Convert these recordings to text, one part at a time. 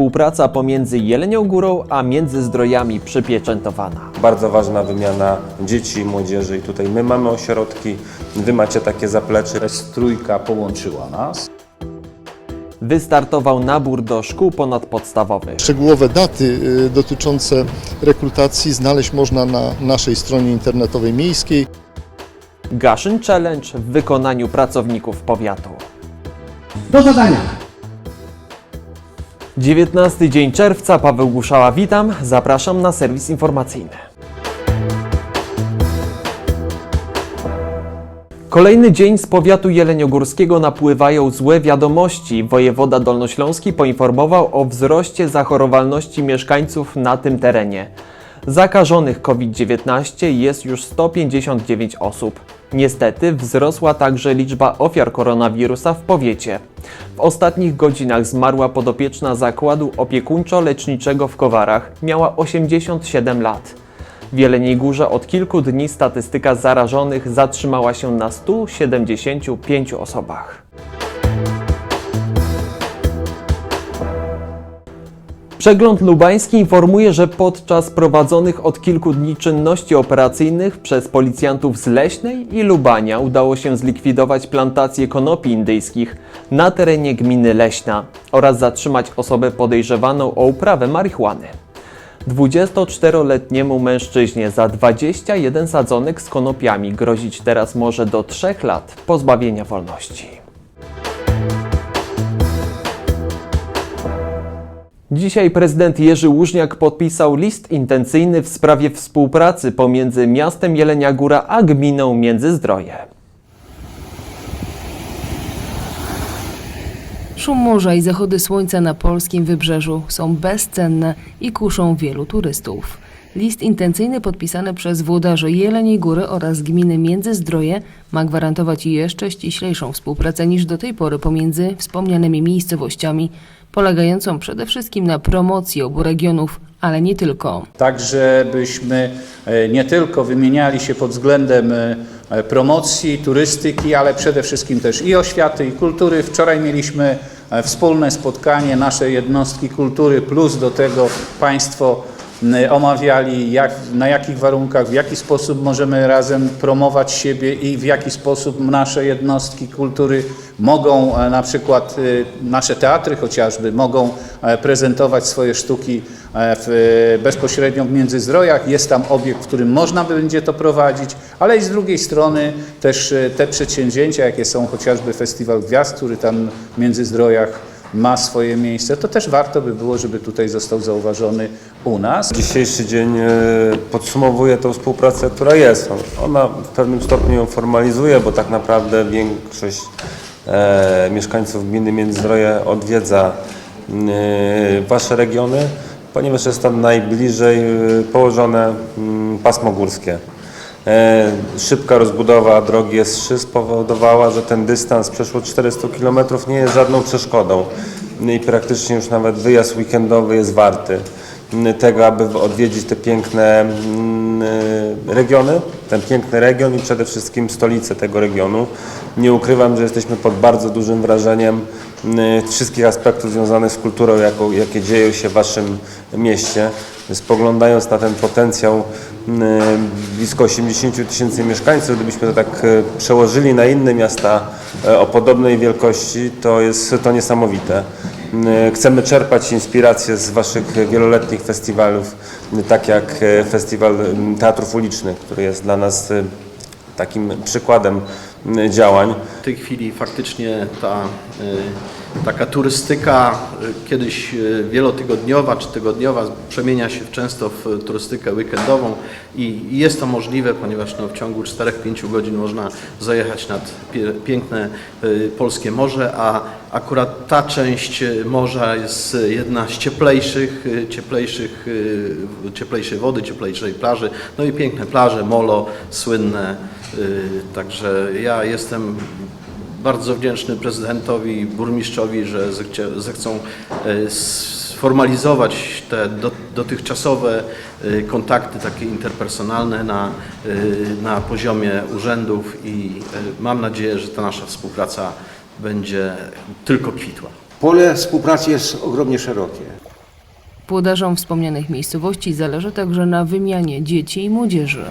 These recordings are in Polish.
Współpraca pomiędzy Jelenią Górą a Międzyzdrojami przypieczętowana. Bardzo ważna wymiana dzieci i młodzieży i tutaj my mamy ośrodki, wy macie takie zaplecze. Trójka połączyła nas. Wystartował nabór do szkół ponadpodstawowych. Szczegółowe daty y, dotyczące rekrutacji znaleźć można na naszej stronie internetowej miejskiej. Gaszyn Challenge w wykonaniu pracowników powiatu. Do zadania! 19 dzień czerwca, Paweł Guszała, witam. Zapraszam na serwis informacyjny. Kolejny dzień z powiatu jeleniogórskiego napływają złe wiadomości. Wojewoda Dolnośląski poinformował o wzroście zachorowalności mieszkańców na tym terenie. Zakażonych COVID-19 jest już 159 osób. Niestety wzrosła także liczba ofiar koronawirusa w powiecie. W ostatnich godzinach zmarła podopieczna zakładu opiekuńczo-leczniczego w Kowarach. Miała 87 lat. W Jeleniej Górze od kilku dni statystyka zarażonych zatrzymała się na 175 osobach. Przegląd Lubański informuje, że podczas prowadzonych od kilku dni czynności operacyjnych przez policjantów z Leśnej i Lubania udało się zlikwidować plantację konopi indyjskich na terenie gminy Leśna oraz zatrzymać osobę podejrzewaną o uprawę marihuany. 24-letniemu mężczyźnie za 21 sadzonek z konopiami grozić teraz może do 3 lat pozbawienia wolności. Dzisiaj prezydent Jerzy Łużniak podpisał list intencyjny w sprawie współpracy pomiędzy miastem Jelenia Góra a gminą Międzyzdroje. Szum morza i zachody słońca na polskim wybrzeżu są bezcenne i kuszą wielu turystów. List intencyjny podpisany przez włodarzy Jeleniej Góry oraz gminy Międzyzdroje ma gwarantować jeszcze ściślejszą współpracę niż do tej pory pomiędzy wspomnianymi miejscowościami, polegającą przede wszystkim na promocji obu regionów, ale nie tylko. Tak, żebyśmy e, nie tylko wymieniali się pod względem e, promocji, turystyki, ale przede wszystkim też i oświaty, i kultury. Wczoraj mieliśmy e, wspólne spotkanie, nasze jednostki kultury, plus do tego Państwo omawiali, jak, na jakich warunkach, w jaki sposób możemy razem promować siebie i w jaki sposób nasze jednostki kultury mogą, e, na przykład e, nasze teatry chociażby, mogą e, prezentować swoje sztuki w, bezpośrednio w Międzyzdrojach. Jest tam obiekt, w którym można będzie to prowadzić, ale i z drugiej strony też te przedsięwzięcia, jakie są chociażby Festiwal Gwiazd, który tam w Międzyzdrojach ma swoje miejsce, to też warto by było, żeby tutaj został zauważony u nas. Dzisiejszy dzień e, podsumowuje tą współpracę, która jest. Ona w pewnym stopniu ją formalizuje, bo tak naprawdę większość e, mieszkańców gminy Międzyzdroje odwiedza e, Wasze regiony, ponieważ jest tam najbliżej e, położone pasmo górskie. E, Szybka rozbudowa drogi S3 spowodowała, że ten dystans przeszło 400 km nie jest żadną przeszkodą i praktycznie już nawet wyjazd weekendowy jest warty tego, aby odwiedzić te piękne mm, e, regiony, ten piękny region i przede wszystkim stolicę tego regionu. Nie ukrywam, że jesteśmy pod bardzo dużym wrażeniem m, wszystkich aspektów związanych z kulturą, jakie dzieją się w Waszym mieście. Spoglądając na ten potencjał blisko 80 tysięcy mieszkańców, gdybyśmy to tak e, przełożyli na inne miasta e, o podobnej wielkości, to jest to niesamowite. Chcemy czerpać inspiracje z Waszych wieloletnich festiwalów, tak jak Festiwal Teatrów Ulicznych, który jest dla nas takim przykładem działań. W tej chwili faktycznie ta y, taka turystyka, y, kiedyś y, wielotygodniowa czy tygodniowa, przemienia się często w turystykę weekendową i jest to możliwe, ponieważ no, w ciągu 4-5 godzin można zajechać nad piękne polskie morze, a akurat ta część morza jest jedna z cieplejszych, cieplejszych, cieplejszej wody, cieplejszej plaży, no i piękne plaże, molo, słynne, także ja jestem bardzo wdzięczny prezydentowi i burmistrzowi, że zechcie- zechcą e, sformalizować te do- dotychczasowe e, kontakty takie interpersonalne na, e, na poziomie urzędów i mam nadzieję, że ta nasza współpraca będzie tylko kwitła. Pole współpracy jest ogromnie szerokie. Włodarzom wspomnianych miejscowości zależy także na wymianie dzieci i młodzieży.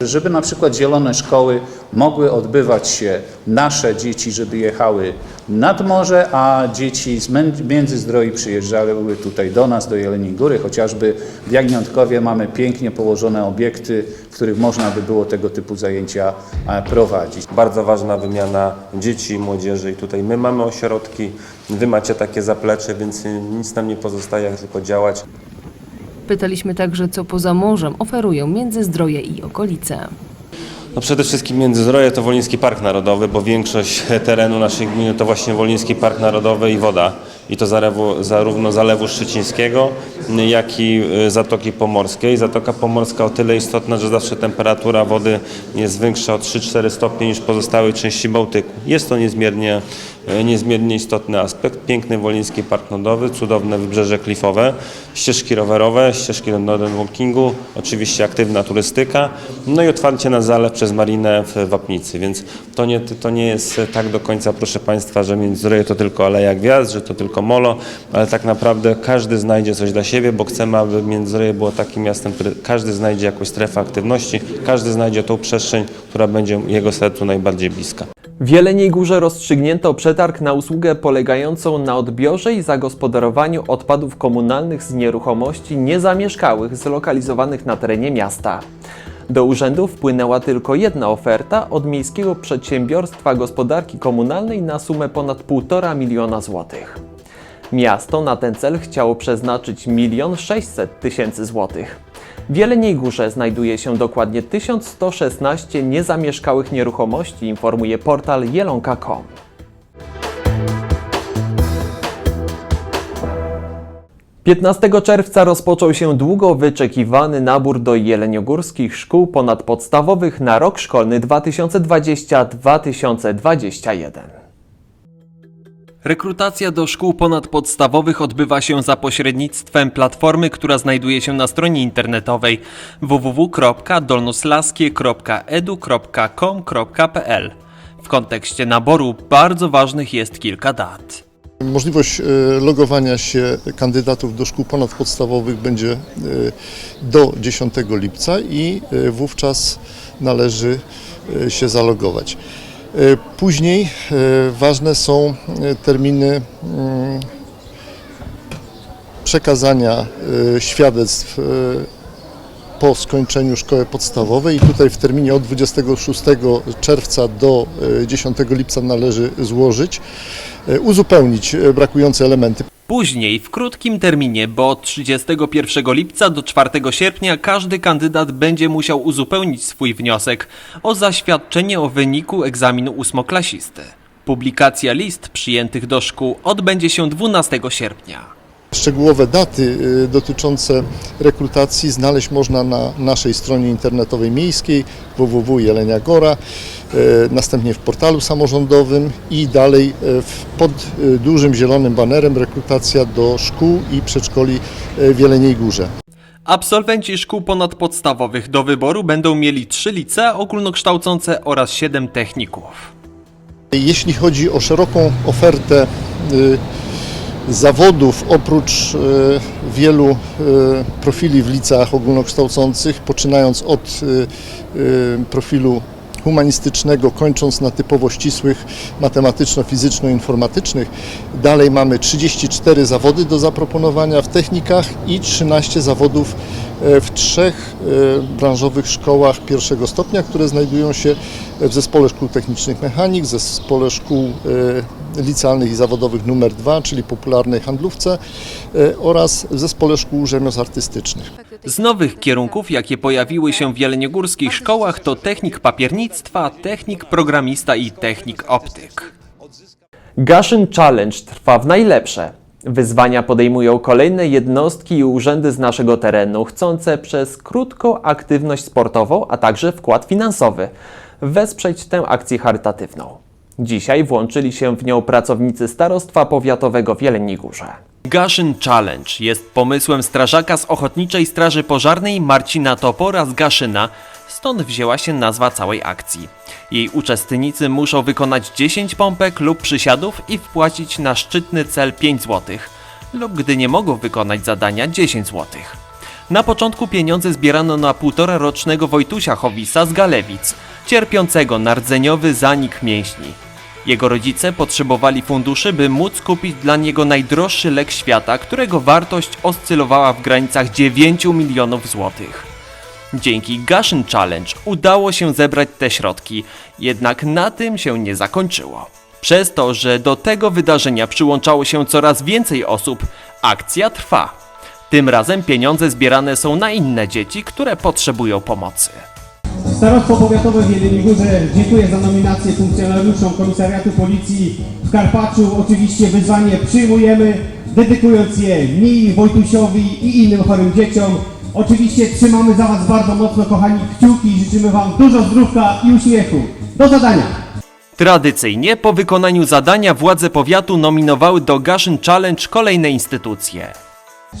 Żeby na przykład zielone szkoły mogły odbywać się, nasze dzieci, żeby jechały nad morze, a dzieci z Międzyzdroi przyjeżdżały tutaj do nas, do Jeleniej Góry. Chociażby w Jagniątkowie mamy pięknie położone obiekty, w których można by było tego typu zajęcia e, prowadzić. Bardzo ważna wymiana dzieci i młodzieży i tutaj my mamy ośrodki, wy macie takie zaplecze, więc nic nam nie pozostaje, jak tylko działać. Pytaliśmy także, co poza morzem oferują Międzyzdroje i okolice. No przede wszystkim Międzyzdroje to Woliński Park Narodowy, bo większość terenu naszej gminy to właśnie Woliński Park Narodowy i woda. I to zarówno Zalewu Szczecińskiego, jak i y, Zatoki Pomorskiej. Zatoka Pomorska o tyle istotna, że zawsze temperatura wody jest większa o 3-4 stopnie niż pozostałej części Bałtyku. Jest to niezmiernie, y, niezmiernie istotny aspekt. Piękny Woliński Park Narodowy, cudowne wybrzeże klifowe, ścieżki rowerowe, ścieżki do Northern Walkingu, oczywiście aktywna turystyka, no i otwarcie na zalew przez marinę w Wapnicy, więc to nie, to nie jest tak do końca, proszę Państwa, że Międzyzdroje to tylko Aleja Gwiazd, że to tylko molo, ale tak naprawdę każdy znajdzie coś dla siebie, bo chcemy, aby Międzyzdroje było takim miastem, który każdy znajdzie jakąś strefę aktywności, każdy znajdzie tą przestrzeń, która będzie jego sercu najbardziej bliska. W Jeleniej Górze rozstrzygnięto przetarg na usługę polegającą na odbiorze i zagospodarowaniu odpadów komunalnych z nieruchomości niezamieszkałych zlokalizowanych na terenie miasta. Do urzędu wpłynęła tylko jedna oferta od Miejskiego Przedsiębiorstwa Gospodarki Komunalnej na sumę ponad 1,5 miliona złotych. Miasto na ten cel chciało przeznaczyć 1 600 tysięcy złotych. W Jeleniej Górze znajduje się dokładnie 1116 niezamieszkałych nieruchomości, informuje portal jelonka.com. Piętnastego czerwca rozpoczął się długo wyczekiwany nabór do jeleniogórskich szkół ponadpodstawowych na rok szkolny 2020-2021. Rekrutacja do szkół ponadpodstawowych odbywa się za pośrednictwem platformy, która znajduje się na stronie internetowej www.dolnoslaskie.edu.com.pl. W kontekście naboru bardzo ważnych jest kilka dat. Możliwość e, logowania się kandydatów do szkół ponadpodstawowych będzie e, do 10 lipca i e, wówczas należy się zalogować. E, Później e, ważne są e, terminy mm, przekazania świadectw po skończeniu szkoły podstawowej i tutaj w terminie od 26 czerwca do e, 10 lipca należy złożyć, e, uzupełnić e, brakujące elementy. Później, w krótkim terminie, bo od 31 lipca do 4 sierpnia każdy kandydat będzie musiał uzupełnić swój wniosek o zaświadczenie o wyniku egzaminu ósmoklasisty. Publikacja list przyjętych do szkół odbędzie się 12 sierpnia. Szczegółowe daty y, dotyczące rekrutacji znaleźć można na naszej stronie internetowej miejskiej www.jeleniagora, y, następnie w portalu samorządowym i dalej y, pod dużym zielonym banerem rekrutacja do szkół i przedszkoli w Jeleniej Górze. Absolwenci szkół ponadpodstawowych do wyboru będą mieli 3 licea ogólnokształcące oraz 7 techników. Jeśli chodzi o szeroką ofertę zawodów, oprócz y, wielu y, profili w liceach ogólnokształcących, poczynając od y, profilu humanistycznego, kończąc na typowo ścisłych matematyczno-fizyczno-informatycznych. Dalej mamy 34 zawody do zaproponowania w technikach i 13 zawodów e, w trzech e, branżowych szkołach pierwszego stopnia, które znajdują się w Zespole Szkół Technicznych Mechanik, Zespole Szkół e, Licealnych i Zawodowych numer 2, czyli popularnej handlówce e, oraz w Zespole Szkół Rzemiosł Artystycznych. Z nowych kierunków, jakie pojawiły się w jeleniogórskich szkołach, to technik papiernictwa, technik programista i technik optyk. Gaszyn Challenge trwa w najlepsze. Wyzwania podejmują kolejne jednostki i urzędy z naszego terenu, chcące przez krótką aktywność sportową, a także wkład finansowy wesprzeć tę akcję charytatywną. Dzisiaj włączyli się w nią pracownicy Starostwa Powiatowego w Jeleniej Górze. Gaszyn Challenge jest pomysłem strażaka z Ochotniczej Straży Pożarnej Marcina Topora z Gaszyna, stąd wzięła się nazwa całej akcji. Jej uczestnicy muszą wykonać 10 pompek lub przysiadów i wpłacić na szczytny cel 5 zł, lub gdy nie mogą wykonać zadania 10 zł. Na początku pieniądze zbierano na półtora rocznego Wojtusia Chowisa z Galewic, cierpiącego na rdzeniowy zanik mięśni. Jego rodzice potrzebowali funduszy, by móc kupić dla niego najdroższy lek świata, którego wartość oscylowała w granicach 9 milionów złotych. Dzięki Gaszyn Challenge udało się zebrać te środki, jednak na tym się nie zakończyło. Przez to, że do tego wydarzenia przyłączało się coraz więcej osób, akcja trwa. Tym razem pieniądze zbierane są na inne dzieci, które potrzebują pomocy. Starostwo Powiatowe w Jeleniej Górze dziękuję za nominację funkcjonariuszom Komisariatu Policji w Karpaczu. Oczywiście wyzwanie przyjmujemy, dedykując je mi, Wojtusiowi i innym chorym dzieciom. Oczywiście trzymamy za Was bardzo mocno, kochani, kciuki i życzymy Wam dużo zdrówka i uśmiechu. Do zadania! Tradycyjnie po wykonaniu zadania władze powiatu nominowały do Gaszyn Challenge kolejne instytucje.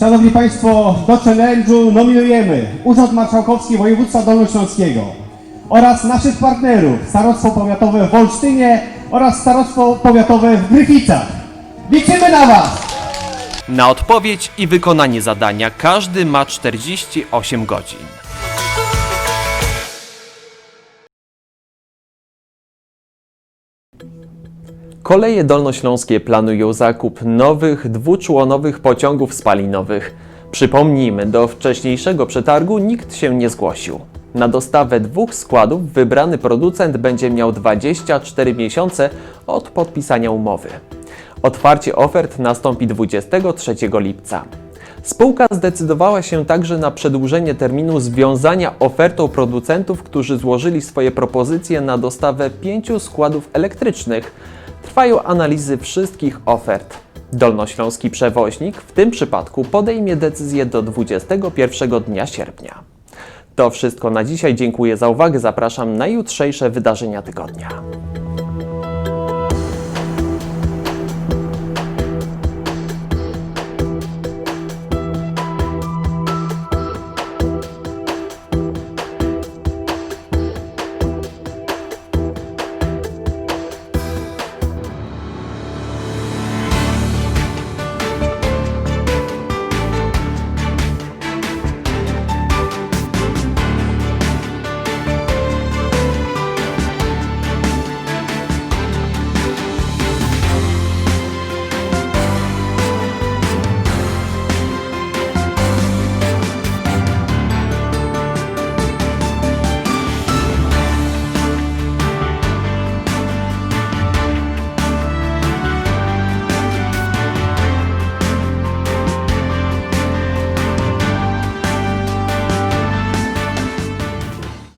Szanowni Państwo, do challenge'u nominujemy Urząd Marszałkowski Województwa Dolnośląskiego oraz naszych partnerów Starostwo Powiatowe w Olsztynie oraz Starostwo Powiatowe w Gryficach. Liczymy na Was! Na odpowiedź i wykonanie zadania każdy ma 48 godzin. Koleje dolnośląskie planują zakup nowych dwuczłonowych pociągów spalinowych. Przypomnijmy, do wcześniejszego przetargu nikt się nie zgłosił. Na dostawę dwóch składów wybrany producent będzie miał 24 miesiące od podpisania umowy. Otwarcie ofert nastąpi 23 lipca. Spółka zdecydowała się także na przedłużenie terminu związania ofertą producentów, którzy złożyli swoje propozycje na dostawę pięciu składów elektrycznych. Trwają analizy wszystkich ofert. Dolnośląski przewoźnik w tym przypadku podejmie decyzję do 21 dnia sierpnia. To wszystko na dzisiaj. Dziękuję za uwagę. Zapraszam na jutrzejsze wydarzenia tygodnia.